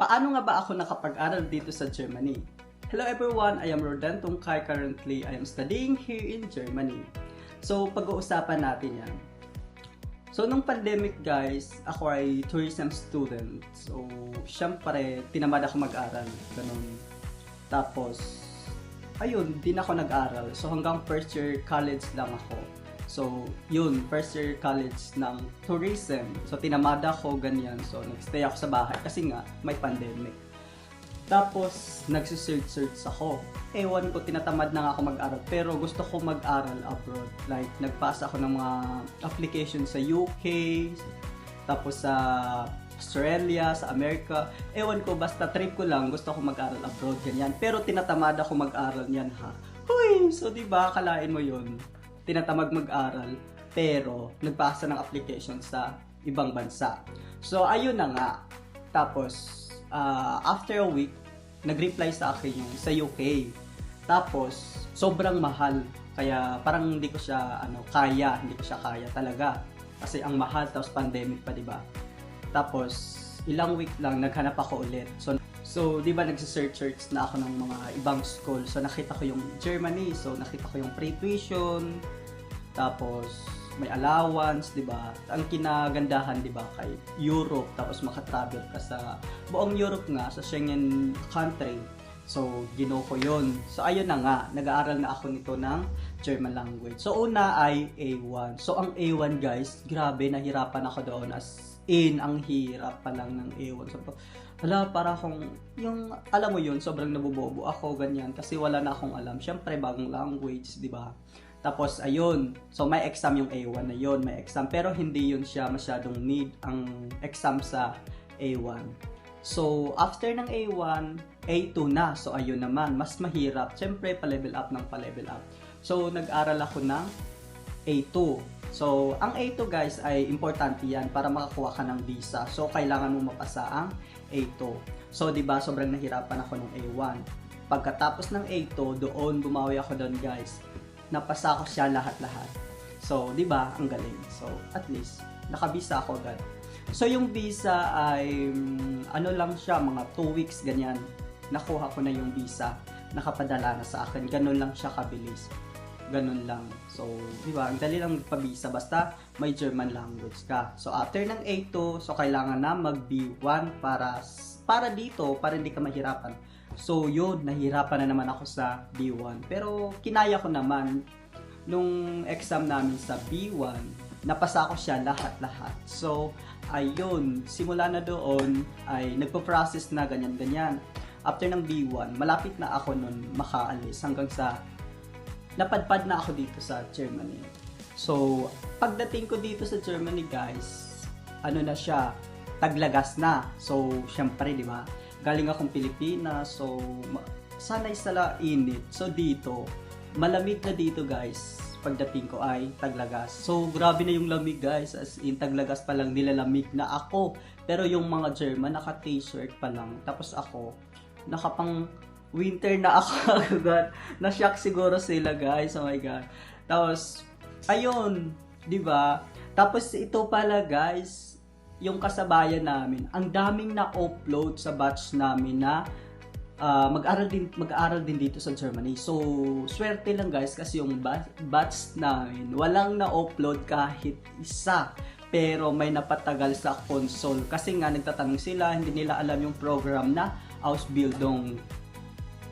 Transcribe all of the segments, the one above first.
Paano nga ba ako nakapag-aral dito sa Germany? Hello everyone, I am Rodan Tungkay. Currently, I am studying here in Germany. So, pag-uusapan natin yan. So, nung pandemic guys, ako ay tourism student. So, syempre, tinamad ako mag-aral. Ganun. Tapos, ayun, din ako nag-aral. So, hanggang first year college lang ako. So, yun, first year college ng tourism. So, tinamada ako, ganyan. So, nagstay ako sa bahay kasi nga, may pandemic. Tapos, nagsisearch-search ako. Ewan ko, tinatamad na ako mag-aral. Pero gusto ko mag-aral abroad. Like, nagpasa ako ng mga application sa UK, tapos sa Australia, sa Amerika. Ewan ko, basta trip ko lang, gusto ko mag-aral abroad, ganyan. Pero tinatamad ako mag-aral niyan ha. Huy! So, di ba, kalain mo yun. Tinatamad mag-aral, pero nagpasa ng application sa ibang bansa. So, ayun na nga. Tapos, uh, after a week, nag-reply sa akin yung sa UK. Tapos, sobrang mahal. Kaya parang hindi ko siya ano, kaya, hindi ko siya kaya talaga. Kasi ang mahal, tapos pandemic pa, di ba? Tapos, ilang week lang, naghanap ako ulit. So, so di ba nagsisearch-search na ako ng mga ibang school. So, nakita ko yung Germany. So, nakita ko yung free tuition. Tapos, may allowance, 'di ba? Ang kinagandahan 'di ba kay Europe tapos maka-travel ka sa buong Europe nga sa Schengen country. So, gino ko 'yon. So, ayun na nga, nag-aaral na ako nito ng German language. So, una ay A1. So, ang A1 guys, grabe, nahirapan ako doon as in, ang hirap pa lang ng A1. So, hala, para akong, yung, alam mo yun, sobrang nabubobo ako, ganyan, kasi wala na akong alam. Siyempre, bagong language, di ba? Tapos, ayun. So, may exam yung A1 na yun. May exam. Pero, hindi yun siya masyadong need ang exam sa A1. So, after ng A1, A2 na. So, ayun naman. Mas mahirap. Siyempre, pa-level up ng pa-level up. So, nag-aral ako ng A2. So, ang A2 guys ay importante yan para makakuha ka ng visa. So, kailangan mo mapasa ang A2. So, di ba sobrang nahirapan ako ng A1. Pagkatapos ng A2, doon bumawi ako doon guys napasa ko siya lahat-lahat. So, di ba, ang galing. So, at least, nakabisa ako agad. So, yung visa ay, um, ano lang siya, mga 2 weeks, ganyan. Nakuha ko na yung visa. Nakapadala na sa akin. Ganun lang siya kabilis. Ganun lang. So, di ba, ang dali lang magpabisa. Basta, may German language ka. So, after ng A2, so, kailangan na mag B1 para, para dito, para hindi ka mahirapan So yun, nahirapan na naman ako sa B1. Pero kinaya ko naman nung exam namin sa B1, napasa ko siya lahat-lahat. So ayun, simula na doon ay nagpo-process na ganyan-ganyan. After ng B1, malapit na ako nun makaalis hanggang sa napadpad na ako dito sa Germany. So, pagdating ko dito sa Germany, guys, ano na siya, taglagas na. So, syempre, di ba? galing akong Pilipinas, so sanay sa init. So dito, malamig na dito guys. Pagdating ko ay taglagas. So grabe na yung lamig guys, as in taglagas pa lang nilalamig na ako. Pero yung mga German naka t-shirt pa lang. Tapos ako, nakapang winter na ako agad. Na-shock siguro sila guys. Oh my god. Tapos, ayun, 'di ba? Tapos ito pala guys, yung kasabayan namin, ang daming na-upload sa batch namin na uh, mag-aral din mag-aral din dito sa Germany. So, swerte lang guys kasi yung batch namin walang na-upload kahit isa. Pero may napatagal sa console kasi nga nagtatanong sila, hindi nila alam yung program na Ausbildung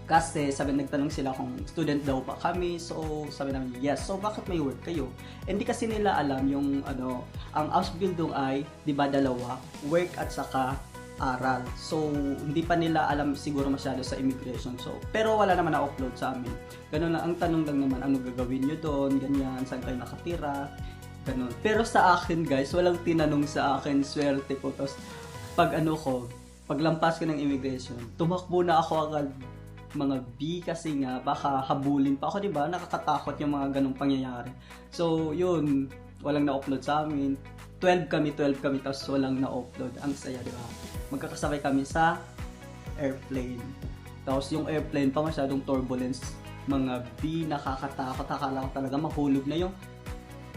kasi sabi nagtanong sila kung student daw pa kami. So sabi namin yes. So bakit may work kayo? Hindi kasi nila alam yung ano, ang Ausbildung ay 'di ba dalawa, work at saka aral. So hindi pa nila alam siguro masyado sa immigration. So pero wala naman na upload sa amin. Ganun lang ang tanong lang naman ano gagawin niyo doon, ganyan, saan kayo nakatira, ganun. Pero sa akin guys, walang tinanong sa akin, swerte ko. Tapos pag ano ko, paglampas ko ng immigration, tumakbo na ako agad mga B kasi nga baka habulin pa ako, 'di ba? Nakakatakot yung mga ganong pangyayari. So, yun, walang na-upload sa amin. 12 kami, 12 kami, tapos walang na-upload. Ang saya, di ba? Magkakasabay kami sa airplane. Tapos yung airplane pa masyadong turbulence. Mga B, nakakatakot. Akala ko talaga mahulog na yung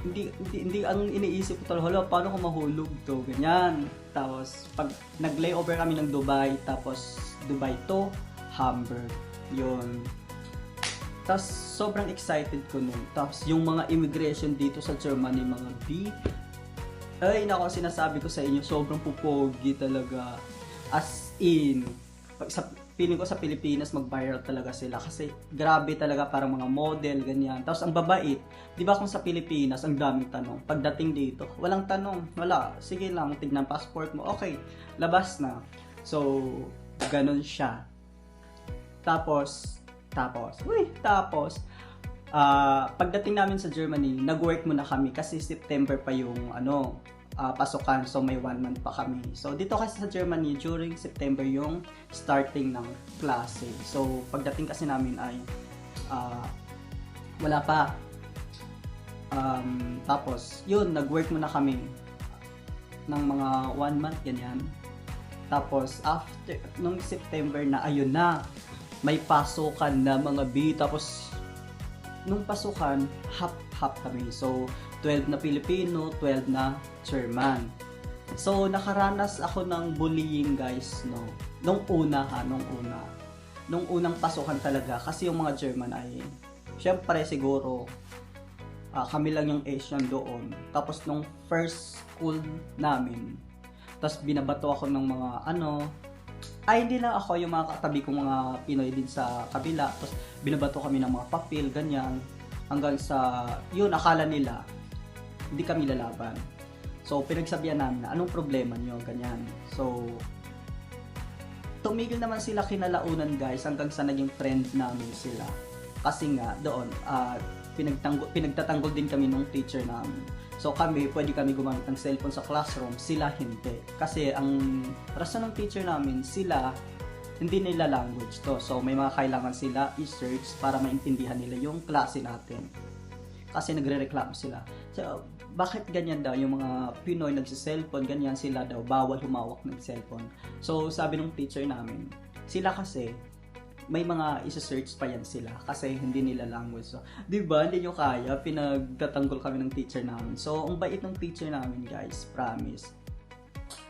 hindi, hindi, hindi ang iniisip ko talaga, paano ko mahulog to, ganyan. Tapos, pag nag-layover kami ng Dubai, tapos Dubai to Hamburg, yun. Tapos, sobrang excited ko nun. Tapos, yung mga immigration dito sa Germany, mga B, ay, nako, sinasabi ko sa inyo, sobrang pupogi talaga. As in, pag sa, feeling ko sa Pilipinas mag-viral talaga sila kasi grabe talaga parang mga model, ganyan. Tapos ang babait, di ba kung sa Pilipinas, ang daming tanong. Pagdating dito, walang tanong, wala. Sige lang, tignan passport mo, okay, labas na. So, ganun siya. Tapos, tapos, uy, tapos, ah pagdating namin sa Germany, nag-work muna kami kasi September pa yung ano, ah, pasukan. So may one month pa kami. So dito kasi sa Germany, during September yung starting ng klase. So pagdating kasi namin ay ah, wala pa. Um, tapos, yun, nag-work muna kami ng mga one month, ganyan. Tapos, after, nung September na, ayun na, may pasukan na mga B. Tapos, nung pasukan, half-half kami. So, 12 na Pilipino, 12 na German. So, nakaranas ako ng bullying, guys, no? Nung una ha, nung una. Nung unang pasukan talaga, kasi yung mga German ay, syempre siguro, ah, kami lang yung Asian doon. Tapos nung first school namin, tapos binabato ako ng mga ano, ay hindi lang ako yung mga katabi kong mga Pinoy din sa kabila. Tapos binabato kami ng mga papel, ganyan. Hanggang sa, yun, akala nila, hindi kami lalaban. So, pinagsabihan namin na, anong problema nyo, ganyan. So, tumigil naman sila kinalaunan guys hanggang sa naging friend namin sila. Kasi nga, doon, ah, pinagtanggol, pinagtatanggol din kami nung teacher namin. So kami, pwede kami gumamit ng cellphone sa classroom, sila hindi. Kasi ang rason ng teacher namin, sila hindi nila language to. So may mga kailangan sila i-search para maintindihan nila yung klase natin. Kasi nagre-reklamo sila. So, bakit ganyan daw yung mga Pinoy nagsi-cellphone, ganyan sila daw, bawal humawak ng cellphone. So, sabi ng teacher namin, sila kasi, may mga isa-search pa yan sila kasi hindi nila language. So, di ba, hindi nyo kaya, pinagtatanggol kami ng teacher namin. So, ang bait ng teacher namin, guys, promise.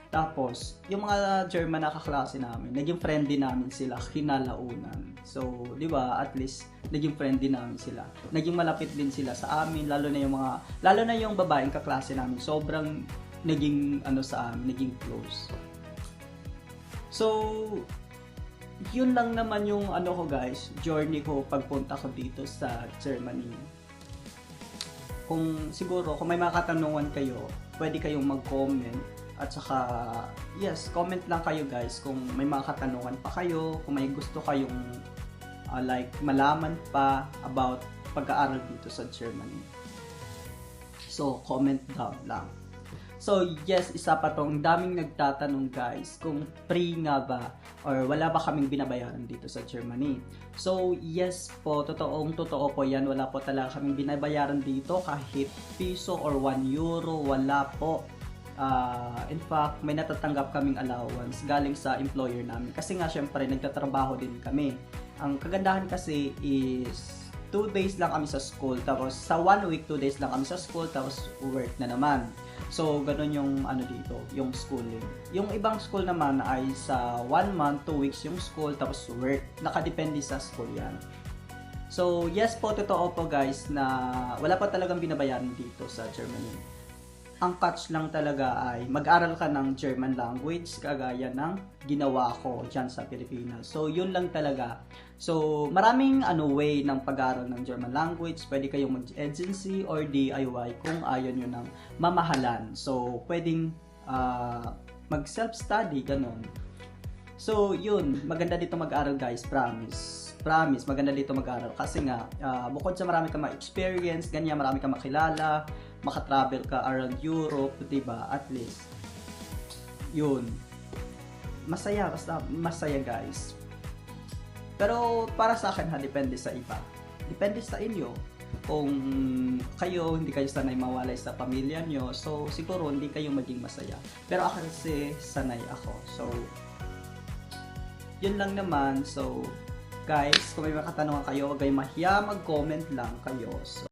Tapos, yung mga German na kaklase namin, naging friendly namin sila kinalaunan. So, di ba, at least, naging friendly namin sila. Naging malapit din sila sa amin, lalo na yung mga, lalo na yung babaeng kaklase namin. Sobrang naging, ano sa amin, naging close. So, yun lang naman yung ano ko guys, journey ko pagpunta ko dito sa Germany. Kung siguro, kung may mga katanungan kayo, pwede kayong mag-comment. At saka, yes, comment lang kayo guys kung may mga katanungan pa kayo, kung may gusto kayong uh, like malaman pa about pag-aaral dito sa Germany. So, comment down lang. So, yes, isa pa tong daming nagtatanong guys kung free nga ba or wala ba kaming binabayaran dito sa Germany. So, yes po, totoong totoo po yan. Wala po talaga kaming binabayaran dito kahit piso or 1 euro, wala po. Ah, in fact, may natatanggap kaming allowance galing sa employer namin. Kasi nga, syempre, nagtatrabaho din kami. Ang kagandahan kasi is 2 days lang kami sa school. Tapos, sa 1 week, 2 days lang kami sa school. Tapos, work na naman. So, ganun yung ano dito, yung schooling. Yung ibang school naman ay sa 1 month, 2 weeks yung school, tapos work. Nakadepende sa school yan. So, yes po, totoo po guys na wala pa talagang binabayaran dito sa Germany. Ang catch lang talaga ay mag-aral ka ng German language kagaya ng ginawa ko dyan sa Pilipinas. So, yun lang talaga. So, maraming ano way ng pag-aaral ng German language. Pwede kayong mag-agency or DIY kung ayaw nyo ng mamahalan. So, pwedeng ah, mag-self-study, ganun. So, yun. Maganda dito mag-aral guys, promise. Promise, maganda dito mag-aral. Kasi nga, ah, bukod sa marami kang ma-experience, ganyan, marami kang makilala, makatravel ka around Europe, 'di ba? At least yun. Masaya, basta masaya guys. Pero para sa akin ha, depende sa iba. Depende sa inyo. Kung kayo, hindi kayo sanay mawalay sa pamilya nyo, so siguro hindi kayo maging masaya. Pero ako kasi sanay ako. So, yun lang naman. So, guys, kung may mga katanungan kayo, huwag kayong mahiya, mag-comment lang kayo. So,